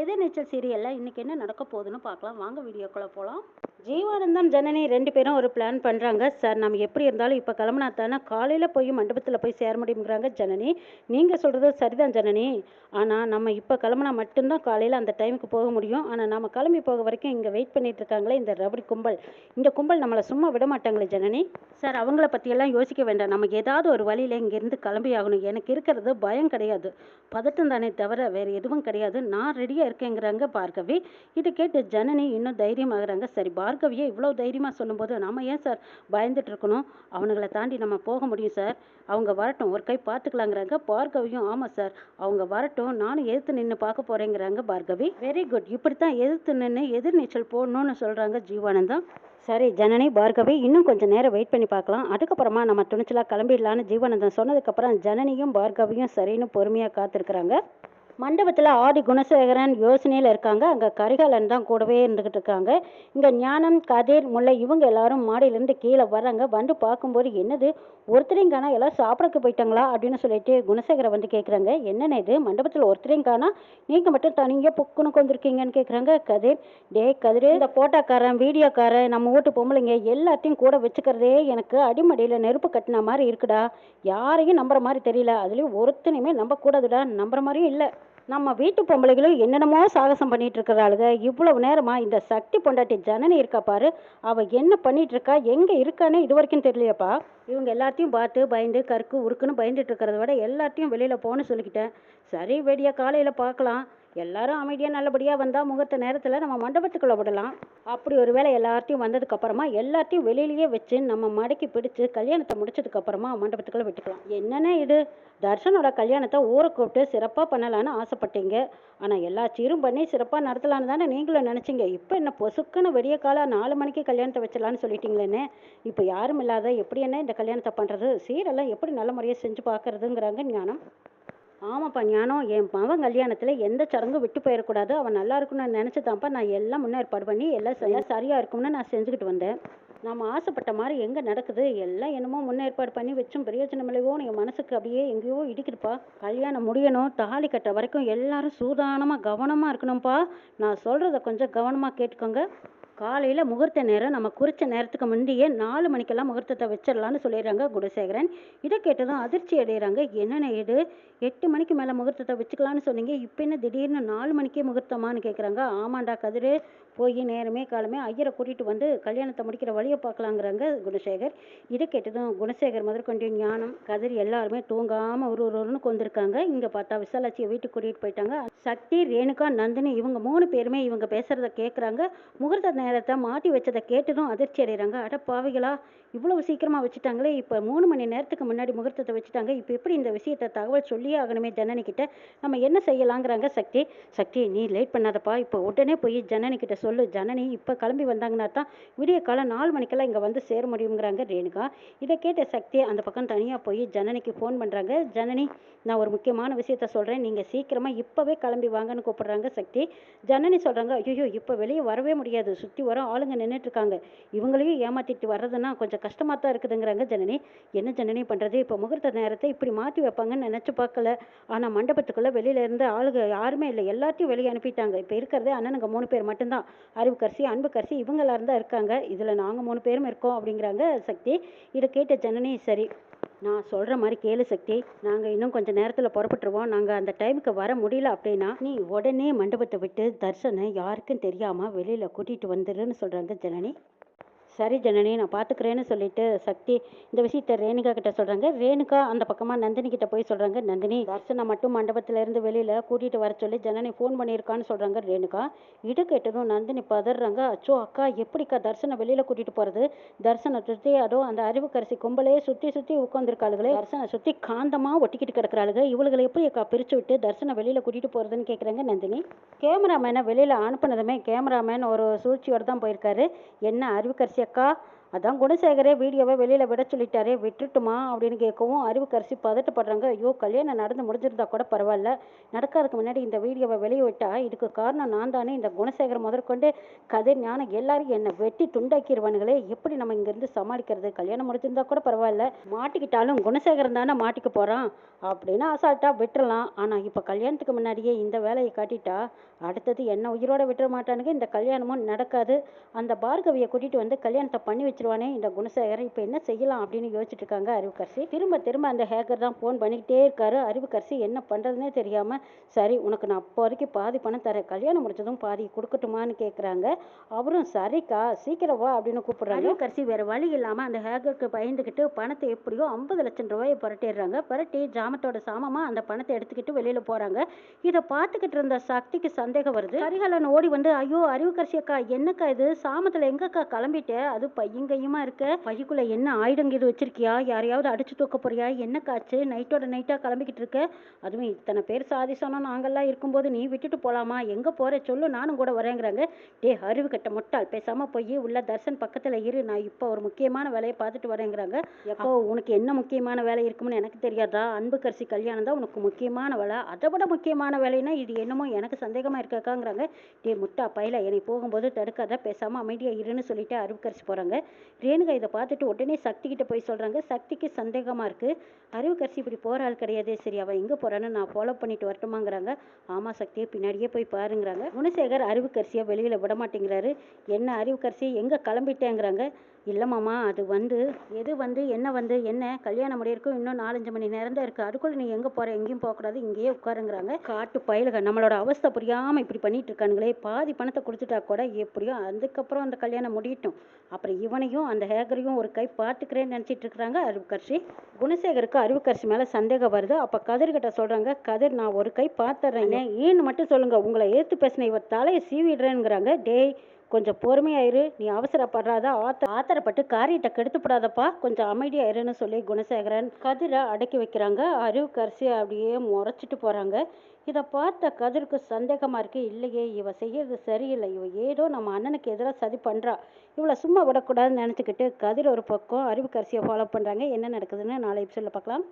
எதிர்நீச்சல் சீரியலில் இன்றைக்கி என்ன நடக்க போகுதுன்னு பார்க்கலாம். வாங்க வீடியோக்குள்ளே போகலாம் ஜீவானந்தம் ஜனனி ரெண்டு பேரும் ஒரு பிளான் பண்ணுறாங்க சார் நம்ம எப்படி இருந்தாலும் இப்போ கிளம்புனா தானே காலையில் போய் மண்டபத்தில் போய் சேர முடியுங்கிறாங்க ஜனனி. நீங்கள் சொல்கிறது சரிதான் ஜனனி. ஆனால் நம்ம இப்போ கிளம்புனா மட்டும்தான் காலையில் அந்த டைமுக்கு போக முடியும். ஆனால் நம்ம கிளம்பி போக வரைக்கும் இங்கே வெயிட் பண்ணிட்டு இருக்காங்களே இந்த ரபடி கும்பல். இந்த கும்பல் நம்மளை சும்மா விட மாட்டாங்களே ஜனனி. சார் அவங்கள பற்றியெல்லாம் யோசிக்க வேண்டாம். நமக்கு ஏதாவது ஒரு வழியில் இங்கேருந்து கிளம்பி ஆகணும். எனக்கு இருக்கிறது பயம் கிடையாது. பதட்டம் தானே தவிர வேறு எதுவும் கிடையாது. நான் ரெடியாக இருக்கேங்கிறாங்க பார்க்கவே இதை கேட்டு ஜனனி இன்னும் தைரியமாகறாங்க. சரி பா பார்கவியே இவ்வளோ தைரியமாக சொல்லும்போது நம்ம ஏன் சார் பயந்துட்டு இருக்கணும்? அவனுங்களை தாண்டி நம்ம போக முடியும் சார். அவங்க வரட்டும் ஒரு கை பார்த்துக்கலாங்கிறாங்க. பார்கவியும் ஆமாம் சார் அவங்க வரட்டும் நானும் எதிர்த்து நின்று பார்க்க போகிறேங்கிறாங்க பார்கவி. வெரி குட் இப்படி தான் எதிர்த்து நின்று எதிர்நீச்சல் போடணும்னு சொல்கிறாங்க ஜீவானந்தம் சரி ஜனனி பார்கவி இன்னும் கொஞ்சம் நேரம் வெயிட் பண்ணி பார்க்கலாம். அதுக்கப்புறமா நம்ம துணிச்சலாக கிளம்பிடலான்னு ஜீவானந்தம் சொன்னதுக்கப்புறம் ஜனனியும் பார்கவியும் சரின்னு பொறுமையாக காத்திருக்கிறாங்க. மண்டபத்தில் ஆதி குணசேகரன் யோசனையில் இருக்காங்க. அங்கே கரிகாலன் தான் கூடவே இருந்துக்கிட்டு இருக்காங்க. இங்கே ஞானம் கதிர் முல்லை இவங்க எல்லாரும் மாடியிலேருந்து கீழே வர்றாங்க. வந்து பார்க்கும்போது என்னது? ஒருத்தரையும் காணா எல்லாம் சாப்பிடக்கு போயிட்டாங்களா? அப்படின்னு சொல்லிட்டு குணசேகரை வந்து கேட்குறாங்க என்னென்ன இது? மண்டபத்தில் ஒருத்தரையும் காணா நீங்கள் மட்டும் தனியாக புக்குன்னு வந்திருக்கீங்கன்னு கேட்குறாங்க கதிர் டே கதிர் இந்த போட்டோக்காரன் வீடியோக்காரன் நம்ம வீட்டு பொம்பளைங்க எல்லாத்தையும் கூட வச்சுக்கிறதே எனக்கு அடிமடியில் நெருப்பு கட்டின மாதிரி இருக்குடா. யாரையும் நம்புற மாதிரி தெரியல. அதுலேயும் ஒருத்தனையுமே நம்பக்கூடாதுடா. நம்புற மாதிரியும் இல்லை. நம்ம வீட்டு பொம்பளைகளும் என்னென்னமோ சாகசம் பண்ணிட்டு இருக்கிறாளுங்க இவ்வளவு நேரமா இந்த சக்தி பொண்டாட்டி ஜனனி இருக்கா பாரு. அவ என்ன பண்ணிட்டு இருக்கா? எங்க இருக்கானே இது வரைக்கும் தெரியலையப்பா. இவங்க எல்லாத்தையும் பார்த்து பயந்து கருக்கு உருக்குன்னு பயந்துட்டு இருக்கிறத விட எல்லாத்தையும் வெளியில போன்னு சொல்லிக்கிட்டேன். சரி வெடியா காலையில பார்க்கலாம். எல்லாரும் அமைதியாக நல்லபடியாக வந்தால் முகூர்த்த நேரத்தில் நம்ம மண்டபத்துக்குள்ளே விடலாம். அப்படி ஒரு வேளை எல்லார்ட்டையும் வந்ததுக்கப்புறமா எல்லாத்தையும் வெளியிலேயே வச்சு நம்ம மடக்கி பிடிச்சு கல்யாணத்தை முடிச்சதுக்கப்புறமா மண்டபத்துக்குள்ளே விட்டுக்கலாம். என்னென்ன இது? தர்ஷனோட கல்யாணத்தை ஊரை கூப்பிட்டு சிறப்பாக பண்ணலான்னு ஆசைப்பட்டீங்க. ஆனால் எல்லா சீரும் பண்ணி சிறப்பாக நடத்தலான்னு தானே நீங்களும் நினச்சிங்க. இப்போ என்ன பொசுக்குன்னு விடிய காலம் நாலு மணிக்கு கல்யாணத்தை வச்சிடலான்னு சொல்லிட்டீங்களேன்னு இப்போ யாரும் இல்லாத எப்படி என்ன இந்த கல்யாணத்தை பண்ணுறது சீரெல்லாம் எப்படி நல்ல முறையாக செஞ்சு பார்க்கறதுங்கிறாங்க ஞானம். ஆமாப்பா ஞானம். என் மகன் கல்யாணத்தில் எந்த சடங்கும் விட்டு போயிடக்கூடாது அவன் நல்லா இருக்கணும்னு நினச்சி தான்ப்பா நான் எல்லாம் முன்னேற்பாடு பண்ணி எல்லாம் சரியாக சரியாக இருக்கும்னு நான் செஞ்சுக்கிட்டு வந்தேன். நம்ம ஆசைப்பட்ட மாதிரி எங்கே நடக்குது? எல்லாம் என்னமோ முன்னேற்பாடு பண்ணி வச்சும் பிரயோஜனம் இல்லையோ என் மனசுக்கு அப்படியே எங்கேயோ இடிக்குதுப்பா. கல்யாணம் முடியணும். தாலி கட்ட வரைக்கும் எல்லாரும் சூதானமாக கவனமாக இருக்கணும்ப்பா. நான் சொல்கிறத கொஞ்சம் கவனமாக கேட்டுக்கோங்க. காலையில் முகூர்த்த நேரம் நம்ம குறித்த நேரத்துக்கு முந்தையே நாலு மணிக்கெல்லாம் முகூர்த்தத்தை வச்சிடலான்னு சொல்லிடுறாங்க குணசேகரன். இதை கேட்டதும் அதிர்ச்சி அடைகிறாங்க என்னென்ன இது? எட்டு மணிக்கு மேலே முகூர்த்தத்தை வச்சுக்கலான்னு சொன்னீங்க. இப்போ என்ன திடீர்னு நாலு மணிக்கே முகூர்த்தமான்னு கேட்குறாங்க ஆமாண்டா கதிர். போய் நேரமே காலமே ஐயரை கூட்டிகிட்டு வந்து கல்யாணத்தை முடிக்கிற வழியை பார்க்கலாங்கிறாங்க குணசேகர். இதை கேட்டதும் குணசேகர் முதற்கொண்டு ஞானம் கதிர் எல்லாருமே தூங்காமல் ஒரு ஒருன்னு கொண்டிருக்காங்க இங்கே பார்த்தா விசாலாட்சியை வீட்டுக்கு கூட்டிகிட்டு போயிட்டாங்க. சக்தி ரேணுகா நந்தினி இவங்க மூணு பேருமே இவங்க பேசுகிறத கேட்குறாங்க முகூர்த்த நேரத்தை மாற்றி வச்சதை கேட்டதும் அதிர்ச்சி அடைகிறாங்க. அட பாவிகளா இவ்வளவு சீக்கிரமாக வச்சுட்டாங்களே இப்போ மூணு மணி நேரத்துக்கு முன்னாடி முகூர்த்தத்தை வச்சுட்டாங்க இப்போ எப்படி இந்த விஷயத்தை தகவல் சொல்லியே ஆகணுமே ஜனனிக்கிட்ட நம்ம என்ன செய்யலாங்கிறாங்க சக்தி? சக்தி நீ லேட் பண்ணாதப்பா இப்போ உடனே போய் ஜனனி சொல்லு. ஜனனி இப்போ கிளம்பி வந்தாங்கன்னா தான் விடிய காலம் நாலு மணிக்கெல்லாம் இங்கே வந்து சேர முடியுங்கிறாங்க ரேணுகா. இதை கேட்ட சக்தி அந்த பக்கம் தனியாக போய் ஜனனிக்கு ஃபோன் பண்ணுறாங்க ஜனனி நான் ஒரு முக்கியமான விஷயத்த சொல்கிறேன் நீங்கள் சீக்கிரமாக இப்போவே கிளம்பி வாங்கன்னு கூப்பிடுறாங்க சக்தி. ஜனனி சொல்கிறாங்க ஐயோ இப்போ வெளியே வரவே முடியாது. சுற்றி வர ஆளுங்க நின்றுட்டு இருக்காங்க. இவங்களையும் ஏமாத்திட்டு வர்றதுன்னா கொஞ்சம் கஷ்டமாக தான் இருக்குதுங்கிறாங்க ஜனனி. என்ன ஜனனி பண்ணுறது இப்போ முகூர்த்த நேரத்தை இப்படி மாற்றி வைப்பாங்கன்னு நினச்சி பார்க்கல. ஆனால் மண்டபத்துக்குள்ளே வெளியில இருந்து ஆளுங்க யாருமே இல்லை. எல்லாத்தையும் வெளியே அனுப்பிட்டாங்க. இப்போ இருக்கிறதே அண்ணனுங்க மூணு பேர் மட்டும்தான். அறிவுக்கரசி அன்புக்கரசி இவங்க தான் இருக்காங்க. இதில் நாங்கள் மூணு பேரும் இருக்கோம் அப்படிங்கிறாங்க சக்தி. இதை கேட்ட ஜனனி சரி நான் சொல்கிற மாதிரி கேளு சக்தி. நாங்கள் இன்னும் கொஞ்சம் நேரத்தில் புறப்பட்டுருவோம். நாங்கள் அந்த டைமுக்கு வர முடியல அப்படின்னா நீ உடனே மண்டபத்தை விட்டு தர்சனை யாருக்கும் தெரியாமல் வெளியில் கூட்டிகிட்டு வந்துடுன்னு சொல்கிறாங்க ஜனனி. சரி ஜனனி நான் பார்த்துக்கிறேன்னு சொல்லிட்டு சக்தி இந்த விஷயத்த ரேணுகா கிட்ட சொல்கிறாங்க ரேணுகா அந்த பக்கமாக நந்தினி கிட்ட போய் சொல்கிறாங்க நந்தினி தர்சனை மட்டும் மண்டபத்துல இருந்து வெளியில் கூட்டிகிட்டு வர சொல்லி ஜனனி ஃபோன் பண்ணியிருக்கான்னு சொல்கிறாங்க ரேணுகா. இடு கேட்டதும் நந்தினி பதறாங்க. அச்சோ அக்கா எப்படிக்கா தர்சனை வெளியில் கூட்டிகிட்டு போகிறது தர்சனை சுற்றி அதோ அந்த அறிவுக்கரசி கும்பலையே சுற்றி சுற்றி உட்காந்துருக்காளுகளே தர்சனை சுற்றி காந்தமாக ஒட்டிக்கிட்டு கிடக்குறாளுங்க இவளுகளை எப்படி அக்கா பிரித்து விட்டு தர்சனை வெளியில் கூட்டிகிட்டு போகிறதுன்னு கேட்குறாங்க நந்தினி. கேமராமேனை வெளியில் அனுப்புனதுமே கேமராமேன் ஒரு சூழ்ச்சியோடு தான் போயிருக்காரு. என்ன அறிவுக்கரசி அக்கா அதான் குணசேகரே வீடியோவை வெளியில் விட சொல்லிட்டாரே விட்டுட்டுமா? அப்படின்னு கேட்கவும் அறிவுக்கரசி பதட்டப்படுறாங்க. ஐயோ கல்யாணம் நடந்து முடிஞ்சிருந்தா கூட பரவாயில்ல. நடக்காததுக்கு முன்னாடி இந்த வீடியோவை வெளியே விட்டா இதுக்கு காரணம் நான் தானே? இந்த குணசேகர் முதற்கொண்டு கதிர் ஞானம் எல்லாரும் என்னை வெட்டி துண்டாக்கிடுவானுங்களே எப்படி நம்ம இங்கேருந்து சமாளிக்கிறது? கல்யாணம் முடிஞ்சிருந்தா கூட பரவாயில்ல. மாட்டிக்கிட்டாலும் குணசேகரன் தானே மாட்டிக்க போகிறான் அப்படின்னு அசால்ட்டாக விட்டுறலாம். ஆனால் இப்போ கல்யாணத்துக்கு முன்னாடியே இந்த வேலையை காட்டிட்டா அடுத்தது என்ன உயிரோட விட்டுற மாட்டானுங்க? இந்த கல்யாணமும் நடக்காது. அந்த பார்கவியை கூட்டிகிட்டு வந்து கல்யாணத்தை பண்ணி வச்சு வச்சிருவானே இந்த குணசேகரன் இப்போ என்ன செய்யலாம் அப்படின்னு யோசிச்சுட்டு இருக்காங்க அறிவுக்கரசி. திரும்ப திரும்ப அந்த ஹேக்கர் தான் ஃபோன் பண்ணிக்கிட்டே இருக்காரு. அறிவுக்கரசி என்ன பண்ணுறதுனே தெரியாமல் சரி உனக்கு நான் அப்போ வரைக்கும் பாதி பணம் தரேன். கல்யாணம் முடிச்சதும் பாதி கொடுக்கட்டுமான்னு கேட்குறாங்க அவரும் சரிக்கா சீக்கிரம் வா அப்படின்னு கூப்பிடுறாங்க. அறிவுக்கரசி வேற வழி இல்லாமல் அந்த ஹேக்கருக்கு பயந்துக்கிட்டு பணத்தை எப்படியோ ஐம்பது லட்சம் ரூபாயை புரட்டிடுறாங்க. புரட்டி ஜாமத்தோட சாமமாக அந்த பணத்தை எடுத்துக்கிட்டு வெளியில் போகிறாங்க இதை பார்த்துக்கிட்டு இருந்த சக்திக்கு சந்தேகம் வருது. கரிகாலன் ஓடி வந்து ஐயோ அறிவுக்கரசி அக்கா என்னக்கா இது? சாமத்தில் எங்கக்கா கிளம்பிட்டு? அது பையங்கையுமா இருக்க. பையக்குள்ள என்ன ஆயுதங்க இது வச்சிருக்கியா? யாரையாவது அடிச்சு தூக்க போறியா? என்னக்காச்சு நைட்டோட நைட்டாக கிளம்பிக்கிட்டு இருக்க? அதுவும் இத்தனை பேர் சாதிசனம் நாங்கள்லாம் இருக்கும்போது நீ விட்டுட்டு போலாமா? எங்க போற? சொல்லு நானும் கூட வரேங்கிறாங்க. டே அறிவு கட்ட முட்டாள் பேசாம போய் உள்ள தர்சன் பக்கத்துல இரு. நான் இப்போ ஒரு முக்கியமான வேலையை பார்த்துட்டு வரேங்கிறாங்க. எப்போ உனக்கு என்ன முக்கியமான வேலை இருக்கும்னு எனக்கு தெரியாதா? அன்பு கரிசி கல்யாணம் தான் உனக்கு முக்கியமான வேலை. அதை விட முக்கியமான வேலைன்னா இது என்னமோ எனக்கு சந்தேகமா இருக்காங்கிறாங்க டே முட்டா பையில என்னை போகும்போது தடுக்காத. பேசாம அமைதியா இருன்னு சொல்லிட்டு அறிவுக்கரிசி போறாங்க. ரேணுகா இதை பார்த்துட்டு உடனே சக்தி கிட்ட போய் சொல்றாங்க. சக்திக்கு சந்தேகமா இருக்கு. அறிவுக்கரசி இப்படி போகிற ஆள் கிடையாது. சரி அவள் எங்க போறான்னு நான் ஃபாலோ பண்ணிட்டு வரட்டுமாங்கிறாங்க. ஆமா சக்தியை பின்னாடியே போய் பாருங்கிறாங்க. குணசேகர் அறிவுக்கரிசியை வெளியில விட மாட்டேங்கிறாரு என்ன அறிவுக்கரிசி எங்க கிளம்பிட்டேங்கிறாங்க. இல்லை மாமா அது வந்து எது வந்து என்ன வந்து என்ன கல்யாணம் முடியிருக்கும் இன்னும் நாலஞ்சு மணி நேரம் தான் இருக்குது அதுக்குள்ள நீ எங்கே போகிற எங்கேயும் போகக்கூடாது இங்கேயே உட்காருங்கிறாங்க. காட்டு பயலுக நம்மளோட அவஸ்தை புரியாமல் இப்படி பண்ணிட்டு இருக்கானுங்களே. பாதி பணத்தை கொடுத்துட்டா கூட எப்படியோ அதுக்கப்புறம் அந்த கல்யாணம் முடியட்டும். அப்புறம் இவனையும் அந்த ஹேக்கரையும் ஒரு கை பார்த்துக்கிறேன்னு நினச்சிட்டு இருக்கிறாங்க அறிவுக்கரசி குணசேகருக்கு அறிவுக்கரசி மேலே சந்தேகம் வருது. அப்போ கதிர்கிட்ட சொல்கிறாங்க கதிர் நான் ஒரு கை பார்த்துட்றேன். ஏன்னு மட்டும் சொல்லுங்கள் உங்களை ஏற்று பேசின இவ தலையை சீவிடுறேங்கிறாங்க டேய் கொஞ்சம் பொறுமையாயிரு நீ அவசரப்படுறாத ஆத்த ஆத்திரப்பட்டு காரியத்தை கெடுத்துப்படாதப்பா. கொஞ்சம் அமைதியாயிருன்னு சொல்லி குணசேகரன் கதிரை அடக்கி வைக்கிறாங்க. அறிவுக்கரசி அப்படியே முறைச்சிட்டு போகிறாங்க இதை பார்த்த கதிருக்கு சந்தேகமாக இருக்கு. இல்லையே இவ செய்யறது சரியில்லை. இவ ஏதோ நம்ம அண்ணனுக்கு எதிராக சதி பண்ணுறா இவளை சும்மா விடக்கூடாதுன்னு நினச்சிக்கிட்டு கதிர் ஒரு பக்கம் அறிவுக்கரசியை ஃபாலோ பண்ணுறாங்க என்ன நடக்குதுன்னு நாளை எபிசோடில் பார்க்கலாம்.